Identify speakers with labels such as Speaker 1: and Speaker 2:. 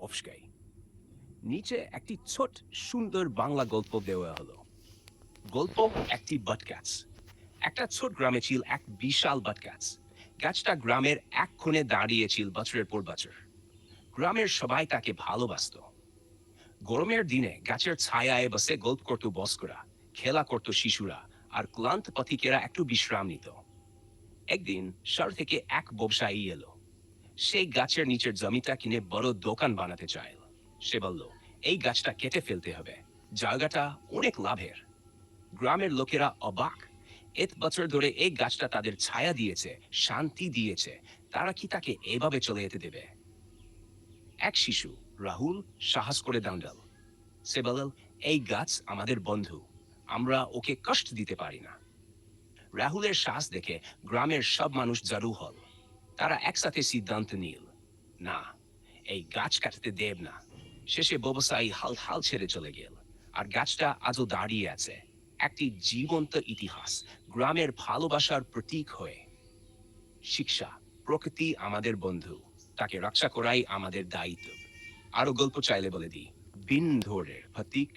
Speaker 1: অফস্কাই নিচে একটি ছোট সুন্দর বাংলা গল্প দেওয়া হলো। গল্প একটি বটগাছ। একটা ছোট গ্রামে ছিল এক বিশাল বটগাছ। গাছটা গ্রামের এক কোণে দাঁড়িয়েছিল বছরের পর বছর। গ্রামের সবাই তাকে ভালোবাসত। গরমের দিনে গাছের ছায়ায় বসে গল্প করত বস্করা খেলা করত শিশুরা আর ক্লান্ত পথিকেরা একটু বিশ্রাম নিত। একদিন শহর থেকে এক ব্যবসায়ী এলো। সেই গাছের নিচের জমিটা কিনে বড় দোকান বানাতে চাইল সে বলল, এই গাছটা কেটে ফেলতে হবে। জায়গাটা অনেক লাভের। গ্রামের লোকেরা অবাক। এক বছর ধরে এই গাছটা তাদের ছায়া দিয়েছে, শান্তি দিয়েছে। তারা কি তাকে এভাবে চলে যেতে দেবে? এক শিশু, রাহুল, সাহস করে দাঁড়াল। সে বলল, এই গাছ আমাদের বন্ধু। আমরা ওকে কষ্ট দিতে পারি না। রাহুলের সাহস দেখে গ্রামের সব মানুষ জারু হল তারা একসাথে সিদ্ধান্ত নিল না এই গাছ কাটতে দেব না শেষে ব্যবসায়ী হাল হাল ছেড়ে চলে গেল আর গাছটা আজও দাঁড়িয়ে আছে একটি জীবন্ত ইতিহাস গ্রামের ভালোবাসার প্রতীক হয়ে শিক্ষা প্রকৃতি আমাদের বন্ধু তাকে রক্ষা করাই আমাদের দায়িত্ব আরও গল্প চাইলে বলে দিই বিন ধরে প্রতীক